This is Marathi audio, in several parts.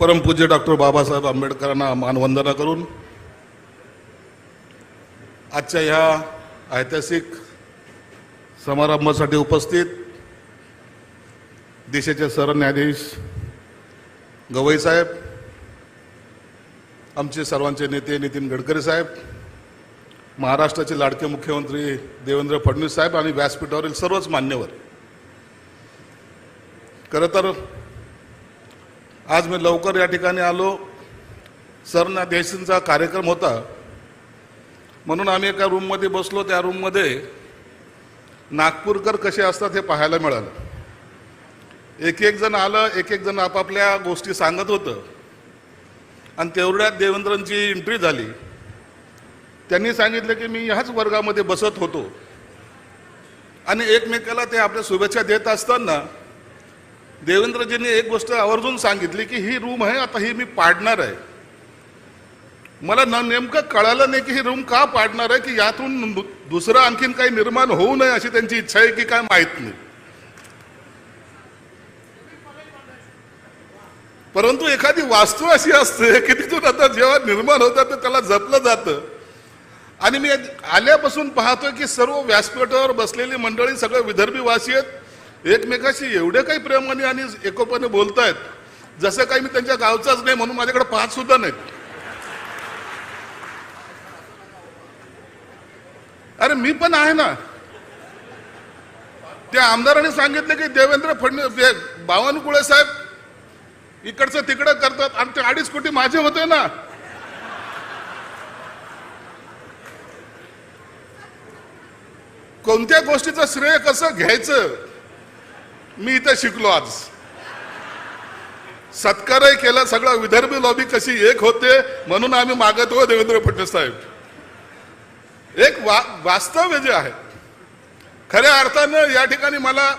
परमपूज्य डॉक्टर बाबासाहेब आंबेडकरांना मानवंदना करून आजच्या ह्या ऐतिहासिक समारंभासाठी उपस्थित देशाचे सरन्यायाधीश गवई साहेब आमचे सर्वांचे नेते नितीन गडकरी साहेब महाराष्ट्राचे लाडके मुख्यमंत्री देवेंद्र फडणवीस साहेब आणि व्यासपीठावरील सर्वच मान्यवर. खरं तर आज मी लवकर या ठिकाणी आलो. सरन्यायाधीशांचा कार्यक्रम होता. म्हणून आम्ही एका रूममध्ये बसलो. त्या रूममध्ये नागपूरकर कसे असतात हे पाहायला मिळालं. एक एक जण आलं एक एक जण आपापल्या गोष्टी सांगत होतं. आणि तेवढ्यात देवेंद्रांची एंट्री झाली. त्यांनी सांगितलं की मी ह्याच वर्गामध्ये बसत होतो. आणि एकमेकाला ते आपल्या शुभेच्छा देत असताना देवेंद्रजींनी एक गोष्ट आवर्जून सांगितली की ही रूम आहे आता ही मी पाडणार आहे. मला न नेमकं कळालं नाही की ही रूम का पाडणार आहे की यातून दुसरं आणखीन काही निर्माण होऊ नये अशी त्यांची इच्छा आहे की काय माहीत नाही. परंतु एखादी वास्तू अशी असते की तिथून आता जेव्हा निर्माण होतात तर त्याला जपलं जातं. आणि मी आल्यापासून पाहतोय की सर्व व्यासपीठावर बसलेली मंडळी सगळे विदर्भी वासी आहेत. एकमेकाशी एवढे काही प्रेमाने आणि एकोपाने बोलतायत जसं काही मी त्यांच्या गावचाच नाही म्हणून माझ्याकडे पाहत सुद्धा नाहीत. अरे मी पण आहे ना. त्या आमदाराने सांगितलं की देवेंद्र फडणवीस बावनकुळे साहेब इकडचं तिकडं करतात आणि ते अडीच कोटी माझे होते ना. कोणत्या गोष्टीचं श्रेय कसं घ्यायचं? मी इथं शिकलो आज. सत्कारही केला सगळा विदर्भी लॉबी कशी एक होते म्हणून आम्ही मागतो देवेंद्र फडणवीस साहेब. एक वा वास्तव्य जे आहे खऱ्या अर्थानं या ठिकाणी मला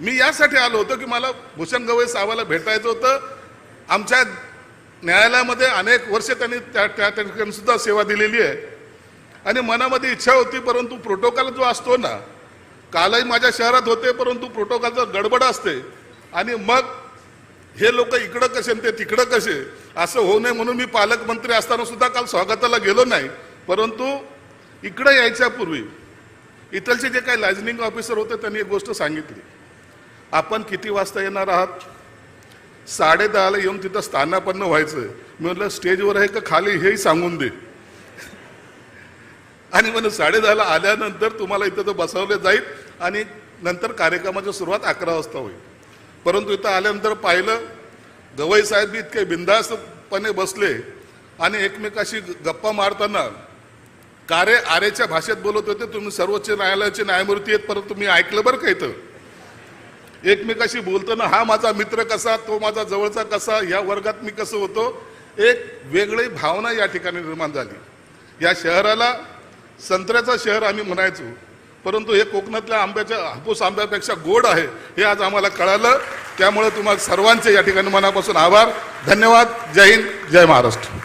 मी यासाठी आलो होतो की मला भूषण गवई साहेबाला भेटायचं होतं. आमच्या न्यायालयामध्ये अनेक वर्ष त्यांनी त्या त्या ठिकाणी सुद्धा सेवा दिलेली आहे. आणि मनामध्ये इच्छा होती परंतु प्रोटोकॉल जो असतो ना कालही माझ्या शहरात होते परंतु प्रोटोकॉलचा गडबड असते. आणि मग हे लोक इकडं कसे आणि ते तिकडं कसे असं होऊ नये म्हणून मी पालकमंत्री असताना सुद्धा काल स्वागताला गेलो नाही. परंतु इकडं यायच्यापूर्वी इथलचे जे काही लायझनिंग ऑफिसर होते त्यांनी एक गोष्ट सांगितली. आपण किती वाजता येणार आहात? साडे दहाला येऊन तिथं स्थानापन्न व्हायचं. मी म्हटलं स्टेजवर आहे का खाली? हेही सांगून दे. आणि म्हणून साडेदहाला आल्यानंतर तुम्हाला इथं तो बसवले जाईल आणि नंतर कार्यक्रमाची सुरुवात अकरा वाजता होईल. परंतु इथं आल्यानंतर पाहिलं गवई साहेब बी इतके बिंदास्तपणे बसले आणि एकमेकाशी गप्पा मारताना कारे आरेच्या भाषेत बोलत होते तुम्ही सर्वोच्च न्यायालयाचे न्यायमूर्ती आहेत परंतु मी ऐकलं बरं का इथं? एकमेकाशी बोलताना हा माझा मित्र कसा? तो माझा जवळचा कसा? या वर्गात मी कसं होतो? एक वेगळी भावना या ठिकाणी निर्माण झाली. या शहराला संत्र्याचं शहर आम्ही म्हणायचो परंतु हे कोकणातल्या आंब्याच्या हापूस आंब्यापेक्षा गोड आहे हे आज आम्हाला कळालं. त्यामुळे तुम्हाला सर्वांचे या ठिकाणी मनापासून आभार. धन्यवाद. जय हिंद. जय महाराष्ट्र.